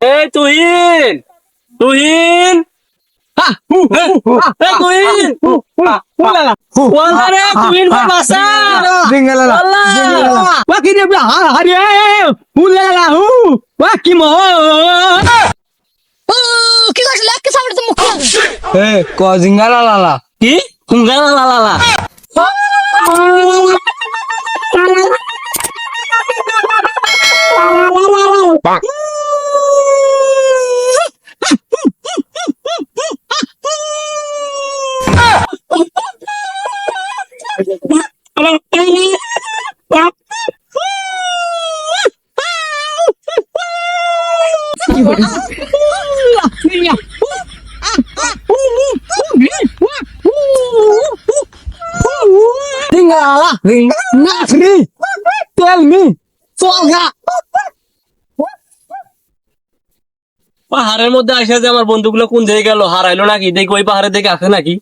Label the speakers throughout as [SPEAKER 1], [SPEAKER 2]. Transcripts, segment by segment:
[SPEAKER 1] এই তুহিন তুহিন এই তুহিন ওয়াল্লা রে তুহিন ভাই বাসা
[SPEAKER 2] জিঙ্গালালা
[SPEAKER 1] ওয়াল্লা
[SPEAKER 2] জিঙ্গালালা
[SPEAKER 3] Wah kini dia ha hari eh. Ulala hu. Wah kimo.
[SPEAKER 4] কি করছিল একে সামনে তো মুখ
[SPEAKER 2] এ ক জিঙ্গালালা
[SPEAKER 1] কি হুঙ্গালা লা লা
[SPEAKER 3] Tell me.
[SPEAKER 1] পাহাড়ের মধ্যে আসে যে আমার বন্ধুগুলো কোন দিকে গেল হারাইলো নাকি দেখি ওই পাহাড়ের দিকে আসে নাকি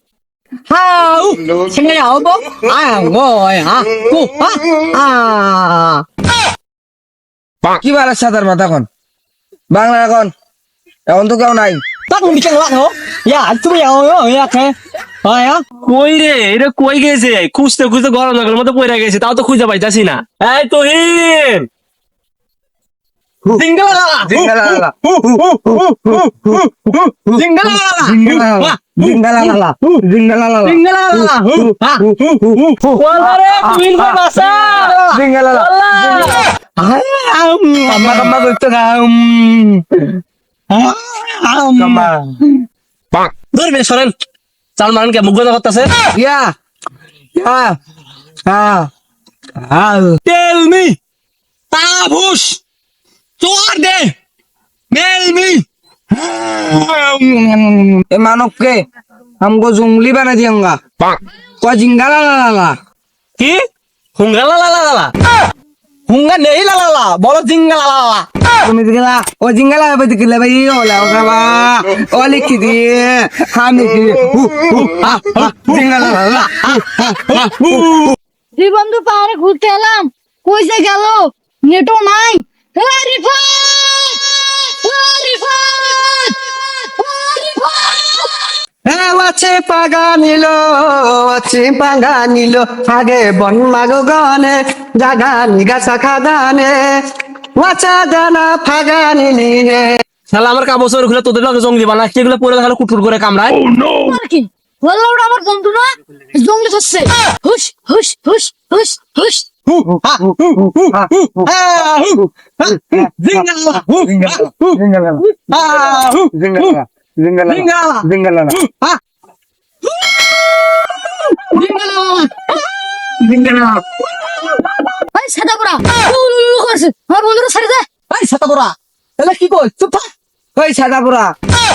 [SPEAKER 3] Hau. Sini ya obo. Ah, boy. Ha. Ku. Ha. Ah.
[SPEAKER 2] কি বার সাদার মাথা এখন বাংলা এখন এখন তো কেউ নাই
[SPEAKER 3] yo ya ke. Ah ya.
[SPEAKER 1] কই রে এটা কই গেছে খুঁজতে খুঁজতে গরম জঙ্গলের মধ্যে পড়ে গেছে তাও তো খুঁজে পাইতাছি না এই তুহিন ধরবে সরেন চাল মারেন কে মুখ করতেছে।
[SPEAKER 2] ইয়া! ইয়া! হ্যাঁ। হ্যাঁ
[SPEAKER 3] Tell me. Tabus. Tuar deh. Tell me.
[SPEAKER 2] ए मानव के हमको जुंगली बना दियांगा को जिंगाला ला ला ला
[SPEAKER 1] কি হুঙ্গালা লা লা লা লা
[SPEAKER 3] Hunga nei la la la. Bolo tinggal la la la.
[SPEAKER 2] तुम दिखला ओ जिंगाला पे दिखला भाई ओ ला ओ ला ओ लिख दी हम लिख दी जिंगाला ला ला
[SPEAKER 4] দুই বন্ধু পাহাড়ে ঘুরতে এলাম কইছে গেল নেটও নাই এ
[SPEAKER 2] ওয়াছে পাগা নিলো ওয়াছে পাগা নিলো। আগে বন মাগো গনে জাগা নিগা শাখা দানে। ওয়াচা দানা ফাগা নিলি রে।
[SPEAKER 1] শালা আমার কাপড় চোর খুলে তোদের লগে জঙ্গলি বানা সেগুলো পরে তাহলে কুটকুট করে কামড়ায়?
[SPEAKER 4] আর কি? বলল ওটা আমার বন্ধু না? জঙ্গলি ধরছে। হুশ হুশ হুশ হুশ হুশ। ভাই সাদা করছে আমার বন্ধুরা ছেড়ে দে
[SPEAKER 3] Ay, sata bora.Ela কি কই? চুপ।
[SPEAKER 2] ওই সাদাপুরা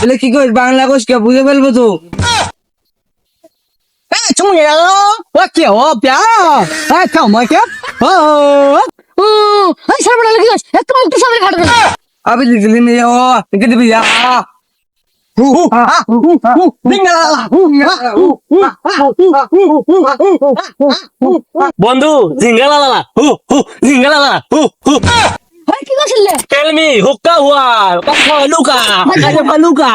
[SPEAKER 2] এলে কি কইস বাংলা কোষ কে বুঝে ফেলব তো
[SPEAKER 3] মই কে? ও.
[SPEAKER 4] সারা লাগি গেছ এত মুক্ত সামনে ঘাটবে
[SPEAKER 2] अभी लिख ली मेरे ओ लिख दी भैया
[SPEAKER 1] বন্ধু ঝিঙ্গালা লা লা হু হু ঝিঙ্গালা লা লা হু হু
[SPEAKER 4] ভাই কি করছিলে
[SPEAKER 1] টেল মি হুক্কা হুয়া কাকা লুকা কাকা লুকা